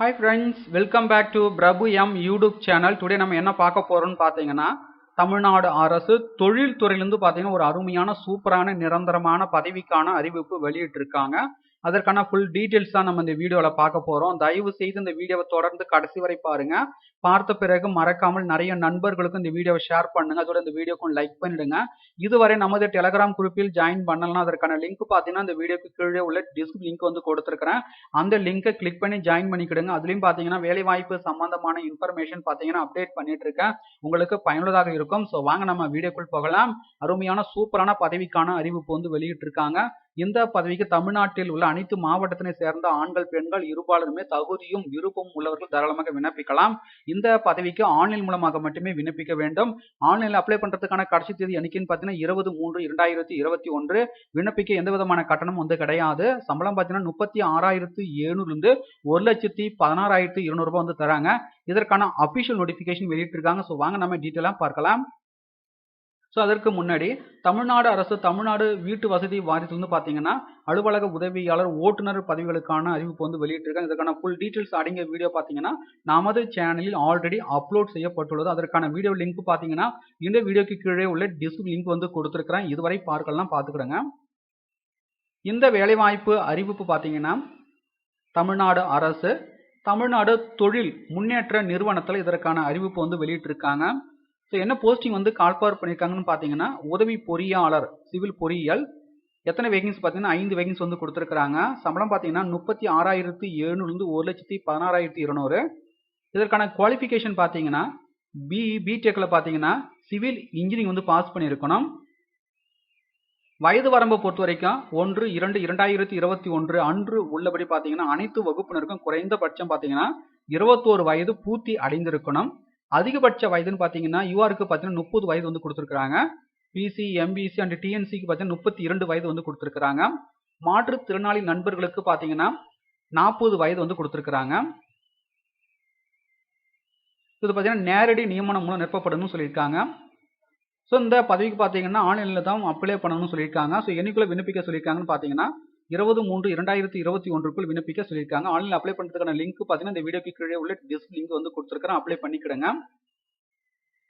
Hi friends welcome back to Prabhu M YouTube channel today நம்ம என்ன பார்க்க போறோம்னு பார்த்தீங்கன்னா தமிழ்நாடு அரசு தொழில்துறையிலிருந்து பார்த்தீங்கன்னா ஒரு அருமையான சூப்பரான நிரந்தரமான பதவிக்கான அறிவிப்பு வெளியிட்டிருக்காங்க. அதற்கான ஃபுல் டீட்டெயில்ஸ் தான் நம்ம இந்த வீடியோவில் பார்க்க போகிறோம் தயவு செய்து இந்த வீடியோவை தொடர்ந்து கடைசி வரை பாருங்க. பார்த்த பிறகு மறக்காமல் நிறைய நண்பர்களுக்கும் இந்த வீடியோவை ஷேர் பண்ணுங்க. அதோட இந்த வீடியோக்கும் லைக் பண்ணிடுங்க. இதுவரை நமது டெலகிராம் குரூப்பில் ஜாயின் பண்ணலாம் அதற்கான லிங்க் பார்த்தீங்கன்னா இந்த வீடியோக்கு கீழே உள்ள டிஸ்க் லிங்க் வந்து கொடுத்துருக்கிறேன். அந்த லிங்கை கிளிக் பண்ணி ஜாயின் பண்ணிக்கிடுங்க. அதுலேயும் பார்த்தீங்கன்னா வேலை வாய்ப்பு சம்பந்தமான இன்ஃபர்மேஷன் பார்த்தீங்கன்னா அப்டேட் பண்ணிட்டு இருக்கேன் உங்களுக்கு பயனுள்ளதாக இருக்கும். ஸோ வாங்க நம்ம வீடியோக்குள் போகலாம். அருமையான சூப்பரான பதவிக்கான அறிவிப்பு வந்து வெளியிட்டிருக்காங்க. இந்த பதவிக்கு தமிழ்நாட்டில் உள்ள அனைத்து மாவட்டத்தினை சேர்ந்த ஆண்கள் பெண்கள் இருபாலருமே தகுதியும் விருப்பமும் உள்ளவர்கள் தாராளமாக விண்ணப்பிக்கலாம். இந்த பதவிக்கு ஆன்லைன் மூலமாக மட்டுமே விண்ணப்பிக்க வேண்டும். ஆன்லைனில் அப்ளை பண்றதுக்கான கடைசி தேதி என்னைக்குன்னு பார்த்தீங்கன்னா இருபது மூன்று இரண்டாயிரத்தி இருபத்தி ஒன்று. விண்ணப்பிக்க எந்த விதமான கட்டணம் வந்து கிடையாது. சம்பளம் பார்த்தீங்கன்னா முப்பத்தி ஆறாயிரத்து ஏழுநூறுலேருந்து ஒரு லட்சத்தி பதினாறாயிரத்து இருநூறு ரூபாய் வந்து தராங்க. இதற்கான அபிஷியல் நோட்டிஃபிகேஷன் வெளியிட்டிருக்காங்க. ஸோ வாங்க நம்ம டீட்டெயிலாக பார்க்கலாம். ஸோ அதற்கு முன்னாடி தமிழ்நாடு அரசு தமிழ்நாடு வீட்டு வசதி வாரியத்திலிருந்து பார்த்தீங்கன்னா அலுவலக உதவியாளர் ஓட்டுநர் பதவிகளுக்கான அறிவிப்பு வந்து வெளியிட்டிருக்காங்க. இதற்கான ஃபுல் டீட்டெயில்ஸ் அடங்கிய வீடியோ பார்த்தீங்கன்னா நமது சேனலில் ஆல்ரெடி அப்லோட் செய்யப்பட்டுள்ளது. அதற்கான வீடியோ லிங்க் பார்த்தீங்கன்னா இந்த வீடியோக்கு கீழே உள்ள டிஸ்க் லிங்க் வந்து கொடுத்துருக்கிறேன். இதுவரை பார்க்கலாம் பார்த்துக்கிடுங்க. இந்த வேலைவாய்ப்பு அறிவிப்பு பார்த்தீங்கன்னா தமிழ்நாடு அரசு தமிழ்நாடு தொழில் முன்னேற்ற நிறுவனத்தில் இதற்கான அறிவிப்பு வந்து வெளியிட்டிருக்காங்க. ஸோ என்ன போஸ்டிங் வந்து கால்பார் பண்ணியிருக்காங்கன்னு பார்த்தீங்கன்னா உதவி பொறியாளர் சிவில் பொறியியல் எத்தனை வேகன்ஸ் பார்த்தீங்கன்னா ஐந்து வேகன்ஸ் வந்து கொடுத்துருக்காங்க சம்பளம் பார்த்தீங்கன்னா முப்பத்தி ஆறாயிரத்தி எழுநூறுலேருந்து ஒரு லட்சத்தி பதினாறாயிரத்தி இருநூறு. இதற்கான குவாலிஃபிகேஷன் பார்த்தீங்கன்னா பிஇ பிடெக்கில் பார்த்தீங்கன்னா சிவில் இன்ஜினியரிங் வந்து பாஸ் பண்ணியிருக்கணும் வயது வரம்பை பொறுத்த வரைக்கும் ஒன்று இரண்டு இரண்டாயிரத்தி இருபத்தி ஒன்று அன்று உள்ளபடி பார்த்தீங்கன்னா அனைத்து வகுப்பினருக்கும் குறைந்தபட்சம் பார்த்தீங்கன்னா இருபத்தோரு வயது பூர்த்தி அடைந்திருக்கணும். அதிகபட்ச வயதுன்னு பார்த்தீங்கன்னா யூஆருக்கு பார்த்தீங்கன்னா முப்பது வயது வந்து கொடுத்துருக்காங்க பிசி எம்பிசி அண்ட் டிஎன்சிக்கு பார்த்தீங்கன்னா முப்பத்தி இரண்டு வயது வந்து கொடுத்துருக்காங்க மாற்றுத்திறனாளி நண்பர்களுக்கு பார்த்தீங்கன்னா நாற்பது வயது வந்து கொடுத்துருக்குறாங்க. இது பார்த்தீங்கன்னா நேரடி நியமனம் மூலம் நிரப்பப்படணும்னு சொல்லியிருக்காங்க. ஸோ இந்த பதவிக்கு பார்த்தீங்கன்னா ஆன்லைனில் தான் அப்ளை பண்ணணும்னு சொல்லியிருக்காங்க. ஸோ என்னைக்குள்ளே விண்ணப்பிக்க சொல்லியிருக்காங்கன்னு பார்த்தீங்கன்னா இருபது மூன்று இரண்டாயிரத்தி இருபத்தி ஒன்றுக்குள் விண்ணப்பிக்க சொல்லியிருக்காங்க. ஆன்லைன் அப்ளை பண்ணுறதுக்கான லிங்க் பார்த்தீங்கன்னா இந்த வீடியோக்கு கீழே உள்ள டிஸ்க் லிங்க் வந்து கொடுத்துருக்கேன் அப்ளை பண்ணிக்கிடுங்க.